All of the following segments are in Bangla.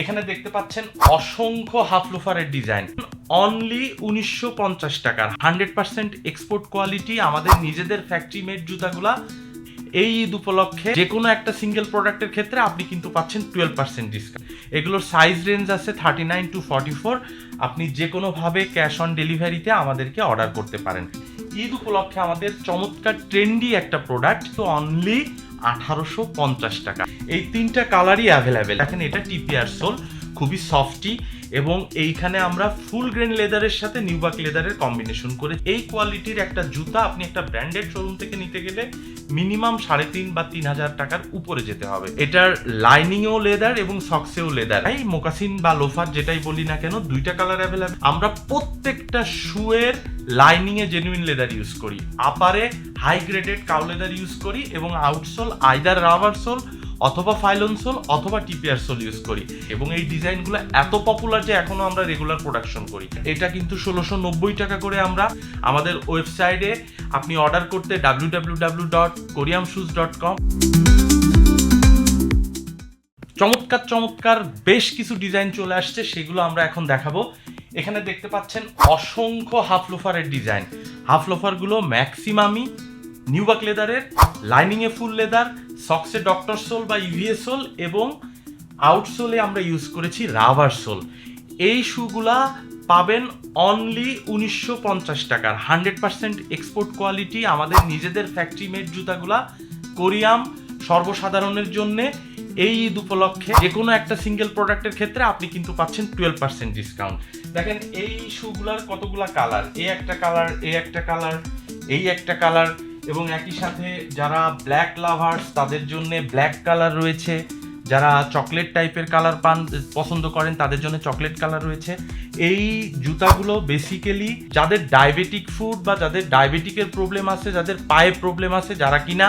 এখানে দেখতে পাচ্ছেন অসংখ্য হাফ লোফারের ডিজাইন। অনলি উনিশশো পঞ্চাশ টাকার। হান্ড্রেড পার্সেন্ট এক্সপোর্ট কোয়ালিটি আমাদের নিজেদের ফ্যাক্টরি মেড জুতাগুলা এই ঈদ উপলক্ষে যে কোনো একটা সিঙ্গেল প্রোডাক্টের ক্ষেত্রে আপনি কিন্তু পাচ্ছেন টুয়েলভ পার্সেন্ট ডিসকাউন্ট এগুলোর সাইজ রেঞ্জ আছে thirty nine to forty four আপনি যে কোনোভাবে ক্যাশ অন ডেলিভারিতে আমাদেরকে অর্ডার করতে পারেন। ঈদ উপলক্ষে আমাদের চমৎকার ট্রেন্ডি একটা প্রোডাক্ট তো অনলি আঠারোশো পঞ্চাশ টাকা। এই তিনটা কালারই অ্যাভেলেবেল দেখেন, এটা টিপিআর সোল খুবই সফটি এবং এইখানে আমরা ফুল গ্রেন লেদারের সাথে নিউবাক লেদারের কম্বিনেশন করে এই কোয়ালিটির একটা জুতা আপনি একটা ব্র্যান্ডেড শোরুম থেকে নিতে গেলে মিনিমাম সাড়ে তিন বা তিন হাজার টাকার উপরে যেতে হবে। এটার লাইনিংও লেদার এবং সক্সেও লেদার এই মোকাসিন বা লোফার যেটাই বলি না কেন, দুইটা কালার অ্যাভেলেবেল আমরা প্রত্যেকটা শুয়ের লাইনিং এ জেনুইন লেদার ইউজ করি। আপারে high graded cow leather use করি এবং আউটসোল আইদার রাবার সোল অথবা ফাইলন সোল অথবা টিপিআর সোল ইউজ করি। এবং এই ডিজাইনগুলো এত পপুলার যে এখনও আমরা রেগুলার প্রোডাকশন করি। এটা কিন্তু ষোলোশো নব্বই টাকা করে আমরা আমাদের ওয়েবসাইটে আপনি অর্ডার করতে W W W dot Corium shoes dot com চমৎকার চমৎকার বেশ কিছু ডিজাইন চলে আসছে, সেগুলো আমরা এখন দেখাবো। এখানে দেখতে পাচ্ছেন অসংখ্য হাফ লোফারের ডিজাইন হাফ লোফারগুলো ম্যাক্সিমামই নিউবাক লেদারের লাইনিংয়ে ফুল লেদার সক্সে ডক্টর সোল বা ইভিএস সোল এবং আউটসোলে আমরা ইউজ করেছি রাবার সোল এই শুগুলা পাবেন অনলি উনিশশো পঞ্চাশ টাকার। হান্ড্রেড পার্সেন্ট এক্সপোর্ট কোয়ালিটি আমাদের নিজেদের ফ্যাক্টরি মেড জুতাগুলা কোরিয়াম সর্বসাধারণের জন্য এই ঈদ উপলক্ষে যে কোনো একটা সিঙ্গেল প্রোডাক্টের ক্ষেত্রে আপনি কিন্তু পাচ্ছেন টুয়েলভ পার্সেন্ট ডিসকাউন্ট দেখেন এই শুগুলার কতগুলা কালার এই একটা কালার এই একটা কালার এই একটা কালার এবং একই সাথে যারা ব্ল্যাক লাভার্স তাদের জন্য ব্ল্যাক কালার রয়েছে। যারা চকলেট টাইপের কালার পান, পছন্দ করেন, তাদের জন্য চকলেট কালার রয়েছে। এই জুতাগুলো বেসিক্যালি যাদের ডায়াবেটিক ফুড বা যাদের ডায়াবেটিকের প্রবলেম আছে, যাদের পায়ে প্রবলেম আছে, যারা কিনা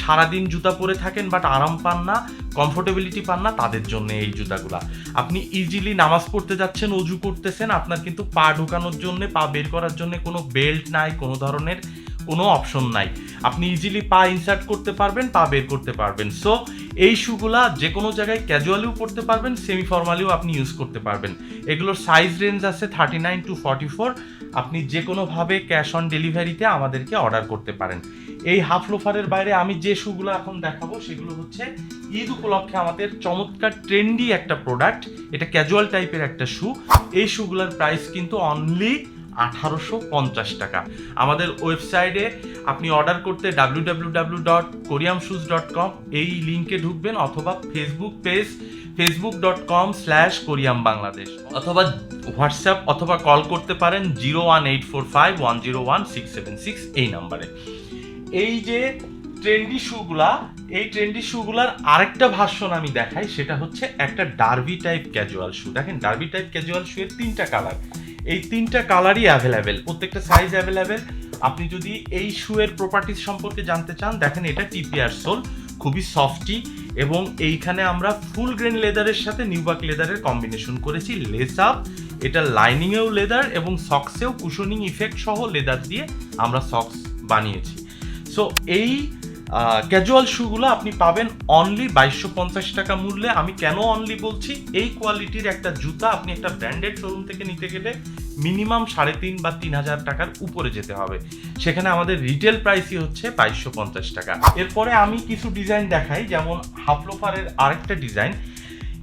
সারাদিন জুতা পরে থাকেন বাট আরাম পান না কমফোর্টেবিলিটি পান না, তাদের জন্য এই জুতাগুলা। আপনি ইজিলি নামাজ পড়তে যাচ্ছেন, অজু করতেছেন, আপনার কিন্তু পা ঢোকানোর জন্য, পা বের করার জন্য কোনো বেল্ট নাই, কোনো ধরনের কোনো অপশন নাই। আপনি ইজিলি পা ইনসার্ট করতে পারবেন, পা বের করতে পারবেন। সো এই শুগুলা যে কোনো জায়গায় ক্যাজুয়ালিও পড়তে পারবেন সেমি ফর্মালিও আপনি ইউজ করতে পারবেন। এগুলোর সাইজ রেঞ্জ আছে thirty nine to forty four আপনি যে কোনোভাবে ক্যাশ অন ডেলিভারিতে আমাদেরকে অর্ডার করতে পারেন। এই হাফ লোফারের বাইরে আমি যে শুগুলো এখন দেখাবো, সেগুলো হচ্ছে ঈদ উপলক্ষে আমাদের চমৎকার ট্রেন্ডি একটা প্রোডাক্ট এটা ক্যাজুয়াল টাইপের একটা শু এই শুগুলোর প্রাইস কিন্তু অনলি আঠারোশো পঞ্চাশ টাকা। আমাদের ওয়েবসাইটে আপনি অর্ডার করতে W W dot Corium dot com এই লিঙ্কে ঢুকবেন অথবা Facebook page Facebook dot com slash Corium Bangladesh. অথবা হোয়াটসঅ্যাপ অথবা কল করতে পারেন zero one eight four five one zero one six seven six এই নাম্বারে। এই যে ট্রেন্ডি শুগুলা, এই ট্রেন্ডি শুগুলার আরেকটা ভার্সন আমি দেখাই, সেটা হচ্ছে একটা ডার্বি টাইপ ক্যাজুয়াল শু। দেখেন, ডার্বি টাইপ ক্যাজুয়াল শু এর তিনটা কালার। এই তিনটা কালারই অ্যাভেলেবেল প্রত্যেকটা সাইজ অ্যাভেলেবেল আপনি যদি এই শুয়ের প্রপার্টিজ সম্পর্কে জানতে চান, দেখেন এটা টিপিআর সোল খুবই সফটি এবং এইখানে আমরা ফুল গ্রেন লেদারের সাথে নিউবাক লেদারের কম্বিনেশন করেছি লেস আপ এটা লাইনিংয়েও লেদার এবং সক্সেও কুশনিং ইফেক্ট সহ লেদার দিয়ে আমরা সক্স বানিয়েছি। সো এই ক্যাজুয়াল শুগুলো আপনি পাবেন অনলি বাইশশো পঞ্চাশ টাকা মূল্যে। আমি কেন অনলি বলছি? এই কোয়ালিটির একটা জুতা আপনি একটা ব্র্যান্ডেড শোরুম থেকে নিতে গেলে মিনিমাম সাড়ে তিন বা তিন হাজার টাকার উপরে যেতে হবে। সেখানে আমাদের রিটেল প্রাইসই হচ্ছে বাইশশো পঞ্চাশ টাকা। এরপরে আমি কিছু ডিজাইন দেখাই, যেমন হাফলোফারের আরেকটা ডিজাইন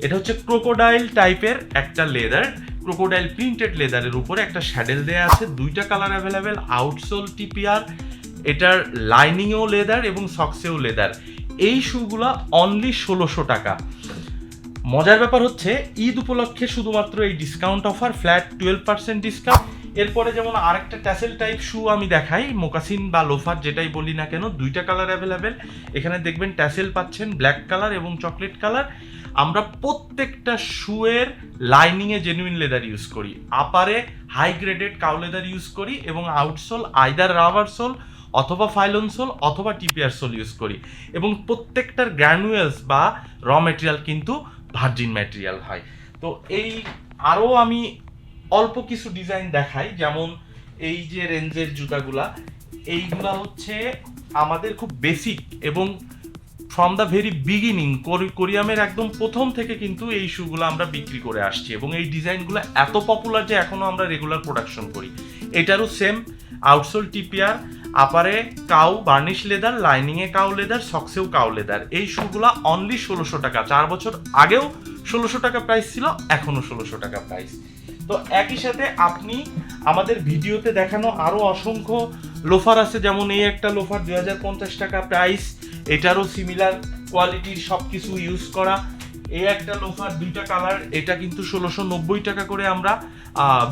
এটা হচ্ছে ক্রোকোডাইল টাইপের একটা লেদার ক্রোকোডাইল প্রিন্টেড লেদারের উপরে একটা শ্যাডেল দেয়া আছে। দুইটা কালার অ্যাভেলেবেল আউটসোল টিপিআর এটার লাইনিংও লেদার এবং সক্সেও লেদার এই শুগুলা অনলি ষোলোশো টাকা। মজার ব্যাপার হচ্ছে, ঈদ উপলক্ষে শুধুমাত্র এই discount offer flat twelve percent discount এরপরে যেমন আরেকটা ট্যাসেল টাইপ শু আমি দেখাই মোকাসিন বা লোফার যেটাই বলি না কেন, দুইটা কালার অ্যাভেলেবেল এখানে দেখবেন ট্যাসেল পাচ্ছেন ব্ল্যাক কালার এবং চকলেট কালার আমরা প্রত্যেকটা শুয়ের লাইনিংয়ে জেনুইন লেদার ইউজ করি। আপারে high graded cow leather use করি এবং আউটসোল আইদার রাবার সোল অথবা ফাইলন সোল অথবা টিপিআর সোল ইউজ করি। এবং প্রত্যেকটার গ্র্যানুয়েলস বা র মেটেরিয়াল কিন্তু ভার্জিন ম্যাটেরিয়াল হয়। তো এই আরও আমি অল্প কিছু ডিজাইন দেখাই, যেমন এই যে রেঞ্জের জুতাগুলা, এইগুলা হচ্ছে আমাদের খুব বেসিক এবং ফ্রম দ্য ভেরি বিগিনিং কোরিয়ামের একদম প্রথম থেকে কিন্তু এই শুগুলো আমরা বিক্রি করে আসছি এবং এই ডিজাইনগুলো এত পপুলার যে এখনও আমরা রেগুলার প্রোডাকশন করি। এটারও সেম আউটসোল টিপিয়ার আপারে কাউ বার্নিশ লেদার, লাইনিংয়ে কাউ লেদার, সক্সেও কাউ লেদার। এই শুগুলা অনলি ষোলোশো টাকা। চার বছর আগেও ষোলোশো টাকা প্রাইস ছিল এখনও ষোলোশো টাকা প্রাইস তো একই সাথে আপনি আমাদের ভিডিওতে দেখানো আরও অসংখ্য লোফার আছে, যেমন এই একটা লোফার দুই হাজার পঞ্চাশ টাকা প্রাইস এটারও সিমিলার কোয়ালিটির সব কিছু ইউজ করা। এই একটা লোফার, দুইটা কালার, এটা কিন্তু ষোলোশো নব্বই টাকা করে আমরা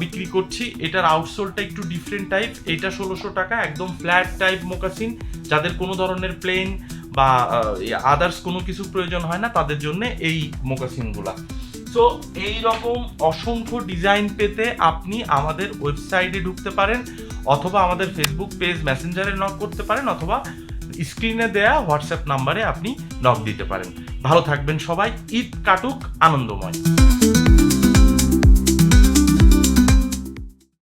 বিক্রি করছি। এটার আউটসোলটা একটু ডিফারেন্ট টাইপ এটা ষোলোশো টাকা, একদম ফ্ল্যাট টাইপ মোকাসিন যাদের কোনো ধরনের প্লেন বা আদার্স কোনো কিছু প্রয়োজন হয় না, তাদের জন্য এই মোকাসিনগুলা সো এই রকম অসংখ্য ডিজাইন পেতে আপনি আমাদের ওয়েবসাইটে ঢুকতে পারেন, অথবা আমাদের ফেসবুক পেজ মেসেঞ্জারে নক করতে পারেন, অথবা স্ক্রিনে দেয়া হোয়াটসঅ্যাপ নাম্বারে আপনি নক দিতে পারেন। ভালো থাকবেন সবাই। ঈদ কাটুক আনন্দময়।